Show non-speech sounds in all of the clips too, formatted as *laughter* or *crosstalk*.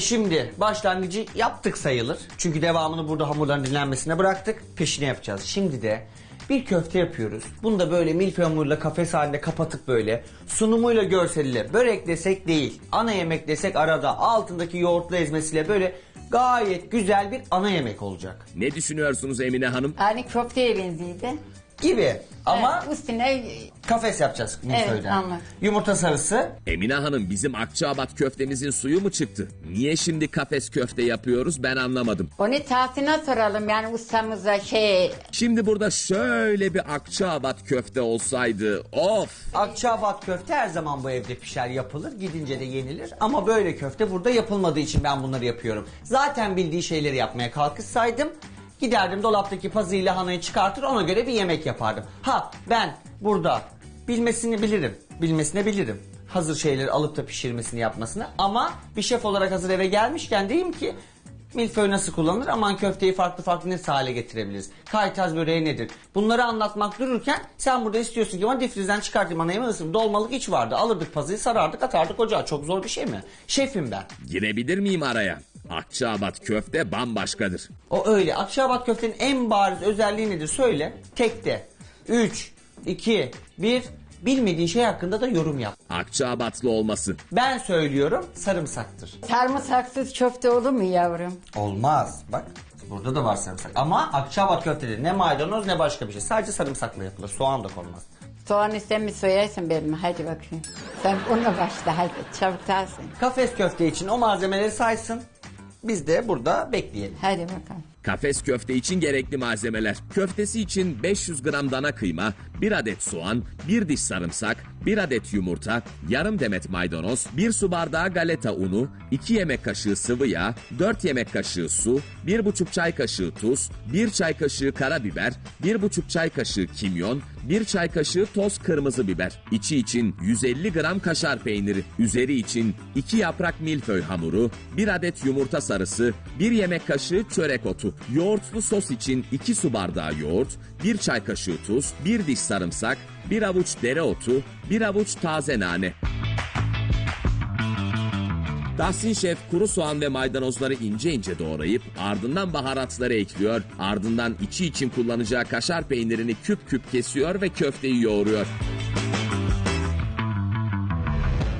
Şimdi başlangıcı yaptık sayılır. Çünkü devamını burada hamurların dinlenmesine bıraktık. Peşine yapacağız. Şimdi de bir köfte yapıyoruz. Bunu da böyle milföy hamurla kafes halinde kapatıp böyle sunumuyla görseliyle börek desek değil. Ana yemek desek arada altındaki yoğurtlu ezmesiyle böyle gayet güzel bir ana yemek olacak. Ne düşünüyorsunuz Emine Hanım? Hani köfteye benziydi. Gibi ama Evet, üstüne kafes yapacağız milföyden. anladım. Yumurta sarısı Emine Hanım bizim Akçaabat köftemizin suyu mu çıktı? Niye şimdi kafes köfte yapıyoruz ben anlamadım. onu Tahsin'e soralım yani ustamıza şey Şimdi burada şöyle bir Akçaabat köfte olsaydı of. Akçaabat köfte her zaman bu evde pişer yapılır. Gidince de yenilir. Ama böyle köfte burada yapılmadığı için ben bunları yapıyorum. Zaten bildiği şeyleri yapmaya kalkışsaydım giderdim dolaptaki pazıyla lahanayı çıkartır ona göre bir yemek yapardım. Ha ben burada bilmesini bilirim. Bilmesini bilirim. Hazır şeyleri alıp da pişirmesini yapmasını. Ama bir şef olarak hazır eve gelmişken diyeyim ki Milföy nasıl kullanılır? Aman köfteyi farklı farklı nasıl hale getirebiliriz? Kaytaz böreği nedir? Bunları anlatmak dururken sen burada istiyorsun ki ama difrizden çıkartayım ana yemeği ısırım. Dolmalık iç vardı. Alırdık pazıyı sarardık atardık ocağa. Çok zor bir şey mi? Şefim ben. Girebilir miyim araya? Akçaabat köfte bambaşkadır. O öyle. Akşabat köftenin en bariz özelliği nedir? Söyle. Tekte. 3, 2, 1. Bilmediğin şey hakkında da yorum yap. Akçaabatlı olması. Ben söylüyorum sarımsaktır. sarımsaksız köfte olur mu yavrum? Olmaz. Bak burada da var sarımsak. Ama Akçabat köftede ne maydanoz ne başka bir şey. Sadece sarımsakla yapılır. Soğan da konmaz. Soğanı sen mi soyarsın benim? Hadi bakayım. Sen onunla başla hadi çabuk Tahsin. Kafes köfte için o malzemeleri saysın. Biz de burada bekleyelim. Hadi bakalım. Kafes köfte için gerekli malzemeler. Köftesi için 500 gram dana kıyma, 1 adet soğan, 1 diş sarımsak, 1 adet yumurta, yarım demet maydanoz, 1 su bardağı galeta unu, 2 yemek kaşığı sıvı yağ, 4 yemek kaşığı su, 1,5 çay kaşığı tuz, 1 çay kaşığı karabiber, 1,5 çay kaşığı kimyon, 1 çay kaşığı toz kırmızı biber. İçi için 150 gram kaşar peyniri, üzeri için 2 yaprak milföy hamuru, 1 adet yumurta sarısı, 1 yemek kaşığı çörek otu, yoğurtlu sos için 2 su bardağı yoğurt, 1 çay kaşığı tuz, 1 diş sarımsak, 1 avuç dereotu, 1 avuç taze nane. Tahsin Şef kuru soğan ve maydanozları ince ince doğrayıp ardından baharatları ekliyor. Ardından içi için kullanacağı kaşar peynirini küp küp kesiyor ve köfteyi yoğuruyor.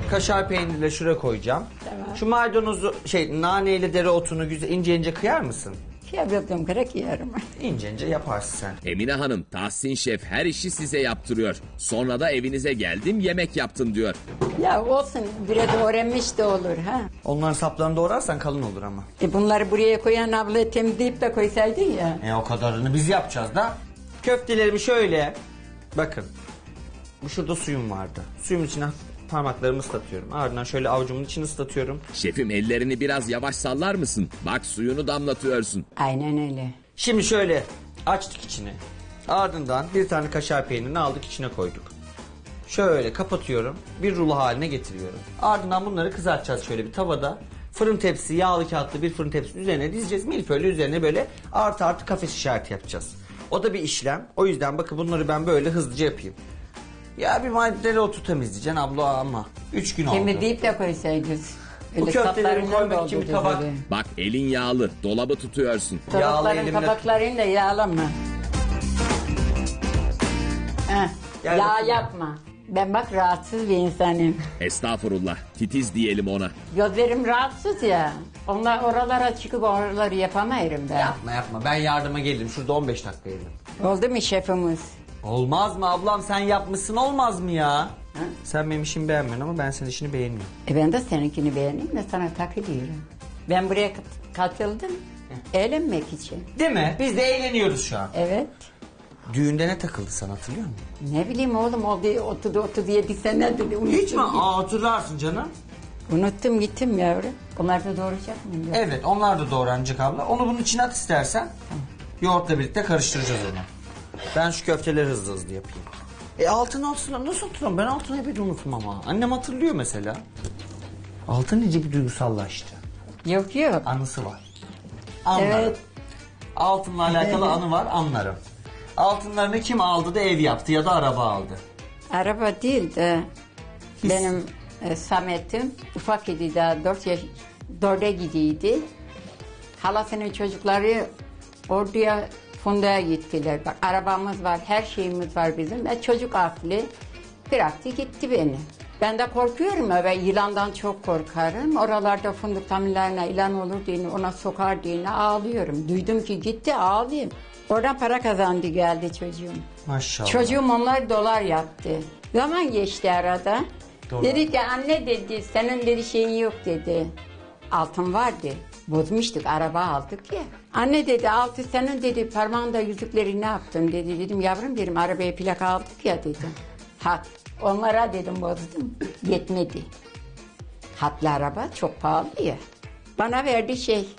Kaşar peyniri de şuraya koyacağım. Tamam. Şu maydanozu şey naneyle dereotunu güzel ince ince kıyar mısın? Şey bildiğim gerek yiyorum. İnce ince yaparsın sen. Emine Hanım, Tahsin Şef her işi size yaptırıyor. Sonra da evinize geldim yemek yaptım diyor. ya olsun biraz öğrenmiş de olur ha. Onların saplarını doğrarsan kalın olur ama. E bunları buraya koyan abla temizleyip de koysaydın ya. E o kadarını biz yapacağız da. Köftelerimi şöyle. Bakın. Bu şurada suyum vardı. Suyun içine hafif parmaklarımı ıslatıyorum. Ardından şöyle avucumun içini ıslatıyorum. Şefim ellerini biraz yavaş sallar mısın? Bak suyunu damlatıyorsun. Aynen öyle. Şimdi şöyle açtık içini. Ardından bir tane kaşar peynirini aldık içine koyduk. Şöyle kapatıyorum. Bir rulo haline getiriyorum. Ardından bunları kızartacağız şöyle bir tavada. Fırın tepsi, yağlı kağıtlı bir fırın tepsi üzerine dizeceğiz. Milföylü üzerine böyle artı artı kafes işareti yapacağız. O da bir işlem. O yüzden bakın bunları ben böyle hızlıca yapayım. Ya bir maddeleri otu temizleyeceksin abla ama. Üç gün oldu. Temizleyip de koysaydınız. Bu köfteleri koymak için bir tabak. böyle. Bak elin yağlı, dolabı tutuyorsun. Yağlı Tabakların elimle- tabaklarını da yağlama. Heh, Gel yağ bakayım. yapma. Ben bak rahatsız bir insanım. Estağfurullah, titiz diyelim ona. Gözlerim rahatsız ya. Onlar oralara çıkıp oraları yapamayırım ben. Yapma yapma ben yardıma gelirim. Şurada 15 dakika yedim. Oldu mu şefimiz? Olmaz mı ablam sen yapmışsın olmaz mı ya? Sen benim işimi beğenmiyorsun ama ben senin işini beğeniyorum. E ben de seninkini beğendim de sana takılıyorum. Ben buraya kat- katıldım. Eğlenmek için. Değil mi? Biz de eğleniyoruz şu an. Evet. Düğünde ne takıldı sen hatırlıyor musun? Ne bileyim oğlum oldu 30 37 sene dedi. Unuttum, Hiç mi? Aa, hatırlarsın canım. Unuttum gittim yavrum. Onlar da doğuracak? Yok. Evet onlar da doğranacak abla. Onu bunun içine at istersen. Yoğurtla birlikte karıştıracağız onu. Ben şu köfteleri hızlı hızlı yapayım. E altın altına nasıl hatırlıyorum? Ben altını bir unutmam ama. Annem hatırlıyor mesela. Altın iyice bir duygusallaştı. Yok yok. Anısı var. Anlarım. Evet. Altınla alakalı anı var anlarım. Altınlarını kim aldı da ev yaptı ya da araba aldı. Araba değil de benim e, Samet'im ufak idi daha 4 yaş dörde gidiydi. Halasının çocukları orduya Funda'ya gittiler. Bak arabamız var, her şeyimiz var bizim. Ve çocuk aklı bıraktı gitti beni. Ben de korkuyorum ya, ben yılandan çok korkarım. Oralarda fındık tamirlerine ilan olur diye ona sokar diye ağlıyorum. Duydum ki gitti ağlayayım. Oradan para kazandı geldi çocuğum. Maşallah. Çocuğum onlar dolar yaptı. Zaman geçti arada. Dolar. Dedi ki anne dedi senin dedi şeyin yok dedi. Altın vardı. Bozmuştuk araba aldık ya. Anne dedi altı senin dedi parmağında yüzükleri ne yaptın dedi. Dedim yavrum dedim arabaya plaka aldık ya dedim. Ha onlara dedim bozdum. Yetmedi. Hatlı araba çok pahalı ya. Bana verdi şey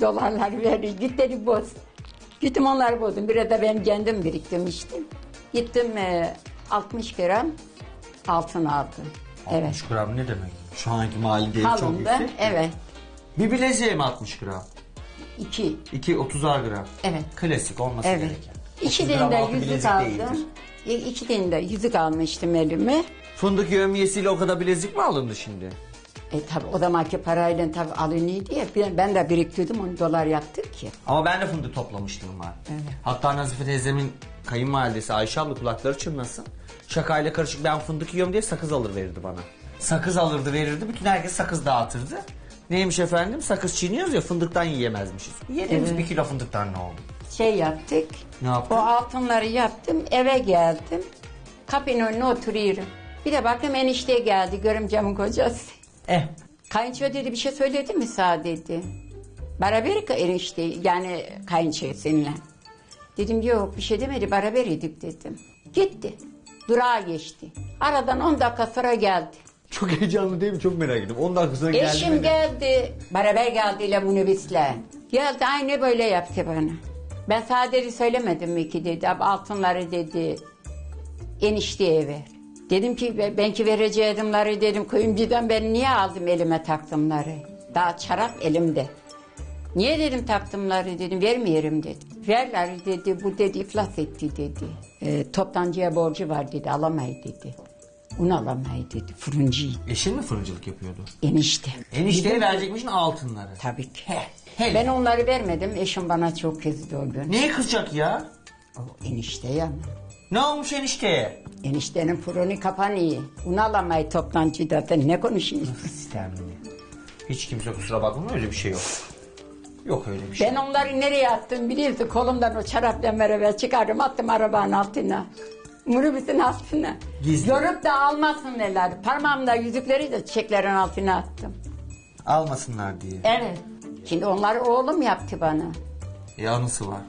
dolarlar verdi. Git dedi boz. Gittim onları bozdum. Bir de ben kendim biriktirmiştim. Gittim e, 60 gram altın aldım. Evet. 60 gram ne demek? Şu anki mali değeri çok yüksek. evet. Bir bileziğe mi 60 gram? iki. 2 30'ar gram. Evet. Klasik olması Evet. gereken. İki 30 gram dilinde altı yüzük bilezik aldım. değildir. İki dilinde yüzük almıştım elime. Fındık yövmiyesiyle o kadar bilezik mi alındı şimdi? E tabi o zamanki parayla tabi alınıyordu ya. Ben, ben de biriktirdim onu dolar yaptık ki. Ama ben de fındık toplamıştım var. Evet. Hatta Nazife teyzemin kayınvalidesi Ayşe abla kulakları çınlasın. Şakayla karışık ben fındık yiyorum diye sakız alır verirdi bana. Sakız alırdı verirdi bütün herkes sakız dağıtırdı. Neymiş efendim sakız çiğniyoruz ya fındıktan yiyemezmişiz. Yediğimiz Evet. bir kilo fındıktan ne oldu? Şey yaptık. Ne yaptın? O altınları yaptım eve geldim. Kapının önüne oturuyorum. Bir de baktım enişte geldi görümcemin kocası. Eh Kayınço dedi bir şey söyledi mi sağ dedi. Beraber enişte yani kayınço seninle. Dedim yok bir şey demedi beraber yedik dedim. Gitti. Durağa geçti. Aradan 10 dakika sonra geldi. Çok heyecanlı değil mi? Çok merak ettim. 10 dakika sonra geldi. Eşim geldi. Beraber geldiyle minibüsle. Geldi aynı böyle yaptı bana. Ben sadece söylemedim mi ki dedi. Abi altınları dedi. Enişteye ver. Dedim ki "Ben- ki vereceğimleri dedim. Kuyumcudan ben niye aldım elime taktımları? Daha çarap elimde. Niye dedim taktımları dedim vermiyorum dedi. Verler dedi bu dedi iflas etti dedi. E, toptancıya borcu var dedi alamayı dedi. Un alamayı dedi fırıncı Eşin mi fırıncılık yapıyordu? enişte. Enişteye verecekmişsin altınları. Tabii ki. Hele. Ben onları vermedim. Eşim bana çok kızdı o gün. Neye kızacak ya? O enişte ya. Ne olmuş enişteye? Eniştenin fırını kapanıyor. Un alamayı toptancıda da ne konuşuyorsun? Sistemli. Hiç kimse kusura bakma öyle bir şey yok. Yok öyle bir şey. Ben onları nereye attım biliyorsun? Kolumdan o çarapla beraber çıkardım attım arabanın altına. Minibüsün altına. Gizli. Görüp de almasınlar. Parmağımda yüzükleri de çiçeklerin altına attım. Almasınlar diye. Evet. Şimdi onları oğlum yaptı bana. E anısı var.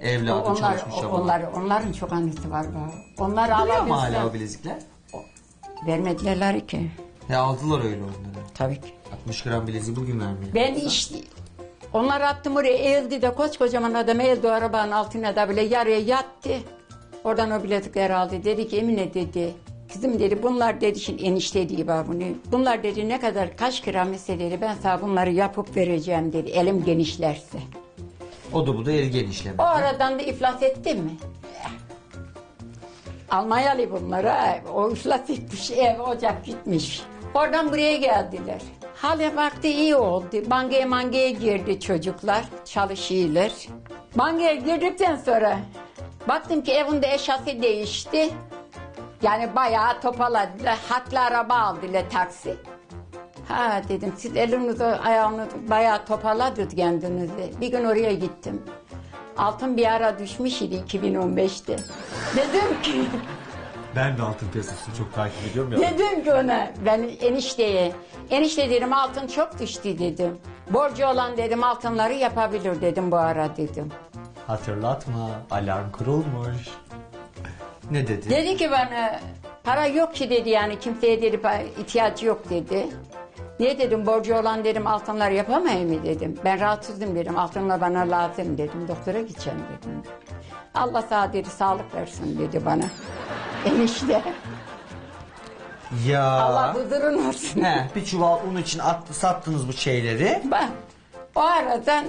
Evladı onlar, çalışmış o- ama. onlar, onların çok anısı var bana. Onlar Duruyor mu hala o bilezikler? vermediler ki. Ya aldılar öyle onları. Tabii ki. 60 gram bileziği bugün vermiyor. Ben işte onlar attım oraya eğildi de koskocaman adam eğildi o arabanın altına da bile yarıya yattı. Oradan o bilezikleri aldı. Dedi ki Emine dedi. Kızım dedi bunlar dedi şimdi enişte diye bana bunu. Bunlar dedi ne kadar kaç gram ise dedi ben sana bunları yapıp vereceğim dedi. Elim genişlerse. O da bu da el genişleme. O aradan da iflas etti mi? Almanyalı bunlara o iflas etmiş ev ocak gitmiş. Oradan buraya geldiler. Hale baktı iyi oldu. Bankaya mangaya girdi çocuklar çalışıyorlar. Bankaya girdikten sonra baktım ki evinde eşyası değişti. Yani bayağı topaladılar. Hatlı araba aldılar taksi. Ha dedim siz elinizi ayağınızı bayağı toparladınız kendinizi. Bir gün oraya gittim. Altın bir ara düşmüş idi 2015'te. Dedim ki, *laughs* Ben de altın piyasasını çok takip ediyorum ya. dedim ki ona ben enişteye. Enişte dedim altın çok düştü dedim. Borcu olan dedim altınları yapabilir dedim bu ara dedim. Hatırlatma alarm kurulmuş. Ne dedi? Dedi ki bana para yok ki dedi yani kimseye dedi ihtiyacı yok dedi. Niye dedim borcu olan dedim altınlar yapamayayım mı dedim. Ben rahatsızdım dedim altınlar bana lazım dedim doktora gideceğim dedim. Allah sana dedi sağlık versin dedi bana. *laughs* Enişte Ya. Allah huzurun olsun. He, bir çuval un için attı, sattınız bu şeyleri. Ben o aradan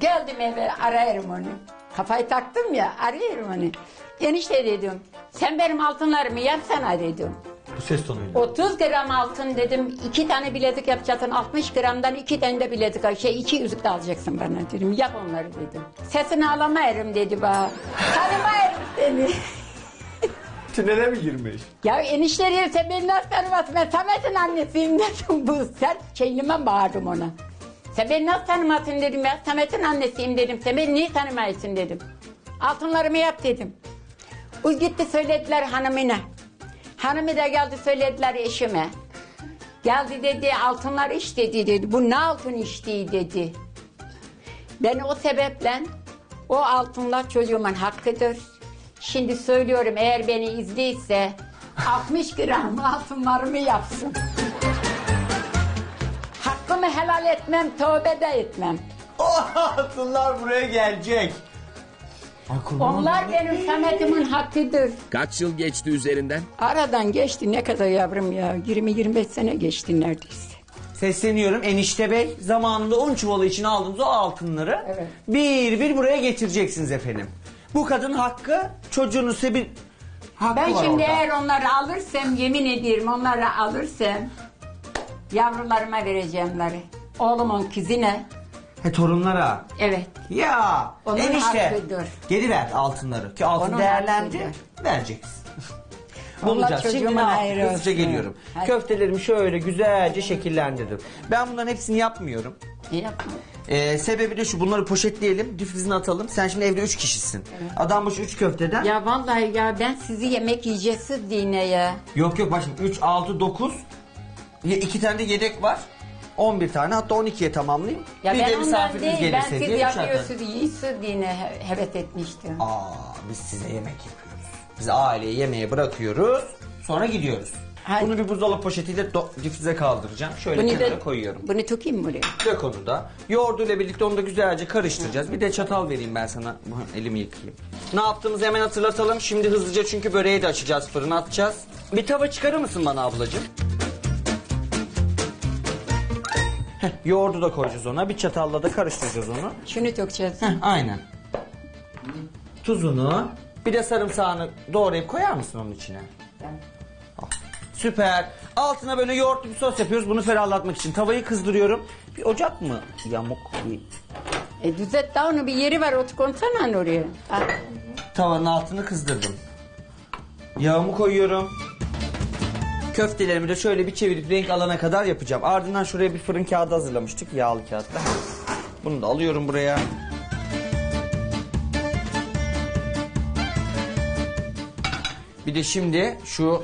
geldim eve ararım onu. Kafayı taktım ya arıyorum onu. Enişte dedim sen benim altınlarımı yapsana dedim. Bu ses tonuyla. 30 gram altın dedim. iki tane bilezik yapacaksın. 60 gramdan iki tane de bilezik şey iki yüzük de alacaksın bana dedim. Yap onları dedim. Sesini alamayırım dedi bana. Tanımayırım seni. *laughs* Tünele mi girmiş? Ya enişleri sen beni nasıl tanımazsın? Ben Samet'in annesiyim *laughs* dedim. Bu sen şeyime bağırdım ona. Sen beni nasıl tanımazsın dedim ya. Samet'in annesiyim dedim. Sen beni niye tanımayasın dedim. Altınlarımı yap dedim. Bu gitti söylediler hanımına. Hanımı da geldi söylediler eşime. Geldi dedi altınlar iş dedi dedi. Bu ne altın içtiği dedi. Ben o sebeple o altınlar çocuğumun hakkıdır. Şimdi söylüyorum eğer beni izleyse 60 gram *laughs* altınlarımı yapsın. Hakkımı helal etmem, tövbe de etmem. *laughs* Oh, altınlar buraya gelecek. Ay Onlar benim Samet'imin hakkıdır. Kaç yıl geçti üzerinden? Aradan geçti ne kadar yavrum ya. 20-25 sene geçti neredeyse. Sesleniyorum enişte bey zamanında un çuvalı için aldığımız o altınları Evet. bir bir buraya getireceksiniz efendim. Bu kadın hakkı çocuğunu sebil hakkı Ben var şimdi orada. eğer onları alırsam yemin ediyorum onları alırsam yavrularıma vereceğimleri. Oğlumun kızına He torunlara. evet Ya Onun enişte hakkıdır. geri ver altınları ki altın Onun değerlendi hakkıdır. vereceksin. *laughs* Allah Bulacağız. Şimdi çocuğuma ne yaptık? hayır Hızlıca olsun. geliyorum. Hadi. Köftelerimi şöyle güzelce şekillendirdim. Ben bunların hepsini yapmıyorum. ne yapma. Ee, sebebi de şu bunları poşetleyelim difrizine atalım. Sen şimdi evde üç kişisin. Adam başı üç köfteden. Ya vallahi ya ben sizi yemek yiyeceğiz dine ya. Yok yok bak şimdi 3, 6, 9. 2 tane de yedek var. 11 tane hatta 12'ye tamamlayayım. Ya bir ben de ondan misafiriniz değil ben gelirse siz diye üçer tane. yapıyorsunuz dine he- heves etmiştim. Aa biz size yemek yapıyoruz. Biz aileye yemeğe bırakıyoruz. Sonra gidiyoruz. Hadi. Bunu bir buzdolabı poşetiyle do- difrize kaldıracağım. Şöyle Bunu kenara da koyuyorum. bunu tukayım mı buraya? Dök onu da. Yoğurduyla birlikte onu da güzelce karıştıracağız. Bir de çatal vereyim ben sana. Elimi yıkayayım. Ne yaptığımızı hemen hatırlatalım. Şimdi hızlıca çünkü böreği de açacağız, fırına atacağız. Bir tava çıkarır mısın bana ablacığım? Heh, yoğurdu da koyacağız ona. Bir çatalla da karıştıracağız onu. Şunu dökeceğiz. Heh, aynen. Tuzunu, bir de sarımsağını doğrayıp koyar mısın onun içine? Al. Süper. Altına böyle yoğurtlu bir sos yapıyoruz. Bunu ferahlatmak için. Tavayı kızdırıyorum. Bir ocak mı? Yamuk bir E düzelt daha onu bir yeri var otur koysana oraya. Al. tavanın altını kızdırdım. Yağımı koyuyorum. Köftelerimi de şöyle bir çevirip renk alana kadar yapacağım. Ardından şuraya bir fırın kağıdı hazırlamıştık. Yağlı kağıtla. Bunu da alıyorum buraya. Bir de şimdi şu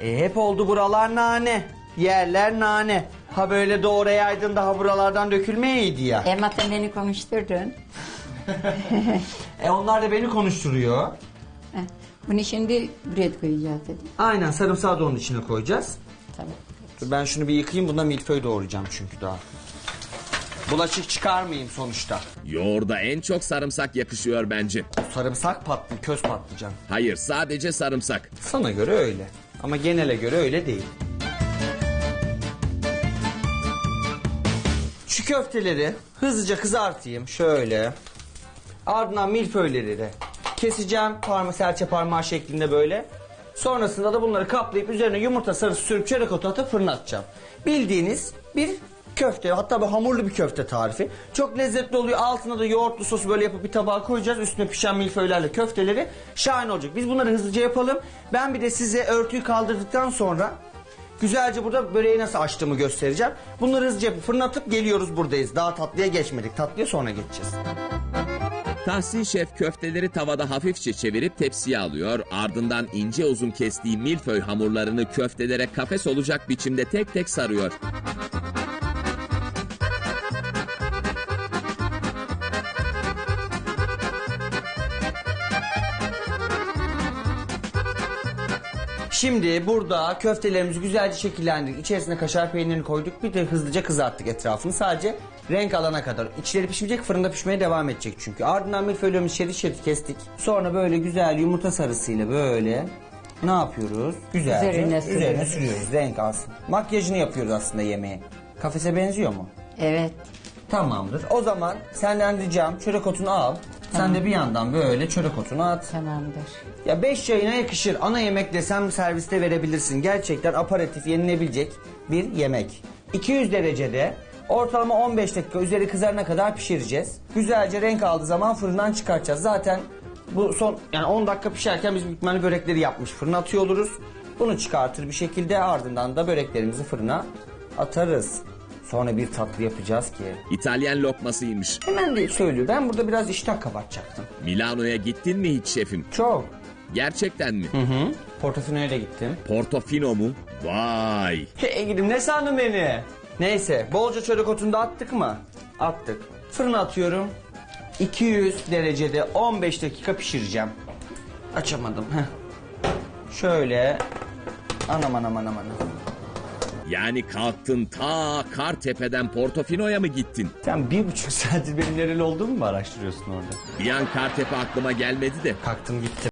e, hep oldu buralar nane. Yerler nane. Ha böyle doğrayaydın daha buralardan dökülmeyeydi ya. Emma sen beni konuşturdun. *laughs* E onlar da beni konuşturuyor. Bunu şimdi buraya koyacağız dedim. Aynen sarımsağı da onun içine koyacağız. Tamam. Dur Ben şunu bir yıkayayım bundan milföy doğrayacağım çünkü daha. Bulaşık çıkarmayayım sonuçta. Yoğurda en çok sarımsak yakışıyor bence. Sarımsak patlı, köz patlıcan. Hayır sadece sarımsak. Sana göre öyle. Ama genele göre öyle değil. Şu köfteleri hızlıca kızartayım şöyle. Ardından milföyleri de keseceğim parma serçe parmağı şeklinde böyle. Sonrasında da bunları kaplayıp üzerine yumurta sarısı sürüp çörek otu atıp fırına atacağım. Bildiğiniz bir köfte hatta bu hamurlu bir köfte tarifi. Çok lezzetli oluyor. Altına da yoğurtlu sosu böyle yapıp bir tabağa koyacağız. Üstüne pişen milföylerle köfteleri şahane olacak. Biz bunları hızlıca yapalım. Ben bir de size örtüyü kaldırdıktan sonra Güzelce burada böreği nasıl açtığımı göstereceğim. Bunları hızlıca yapıp fırına atıp geliyoruz buradayız. Daha tatlıya geçmedik. Tatlıya sonra geçeceğiz. Tahsin Şef köfteleri tavada hafifçe çevirip tepsiye alıyor. Ardından ince uzun kestiği milföy hamurlarını köftelere kafes olacak biçimde tek tek sarıyor. Şimdi burada köftelerimizi güzelce şekillendirdik. İçerisine kaşar peynirini koyduk. Bir de hızlıca kızarttık etrafını. Sadece renk alana kadar. İçleri pişmeyecek, fırında pişmeye devam edecek çünkü. Ardından milföylerimizi şerit şerit kestik. Sonra böyle güzel yumurta sarısıyla böyle ne yapıyoruz? Güzelce Üzerine üzerine, sürüyoruz. sürüyoruz renk alsın. Makyajını yapıyoruz aslında yemeğe. Kafese benziyor mu? Evet. Tamamdır. O zaman senden ricam çörek otunu al. Sen de bir yandan böyle çörek otunu at. Tamamdır. Ya 5 çayına yakışır. Ana yemek desem serviste verebilirsin. Gerçekten aparatif yenilebilecek bir yemek. 200 derecede ortalama 15 dakika üzeri kızarana kadar pişireceğiz. Güzelce renk aldığı zaman fırından çıkartacağız. Zaten bu son yani 10 dakika pişerken biz ihtimalle börekleri yapmış fırına atıyor oluruz. Bunu çıkartır bir şekilde ardından da böreklerimizi fırına atarız. Sonra bir tatlı yapacağız ki. İtalyan lokmasıymış. Hemen de söylüyor. Ben burada biraz iştah kapatacaktım. Milano'ya gittin mi hiç şefim? Çok. Gerçekten mi? Hı. Portofino'ya da gittim. Portofino mu? Vay! Hey gidin ne sandın beni? Neyse bolca çörek otunu da attık mı? Attık. Fırına atıyorum. 200 derecede 15 dakika pişireceğim. Açamadım. Heh. Şöyle. Anam anam anam anam. Yani kalktın ta Kartepe'den Portofino'ya mı gittin? Sen bir buçuk saattir benim nereli olduğumu mu araştırıyorsun orada? Bir an Kartepe aklıma gelmedi de. Kalktım gittim.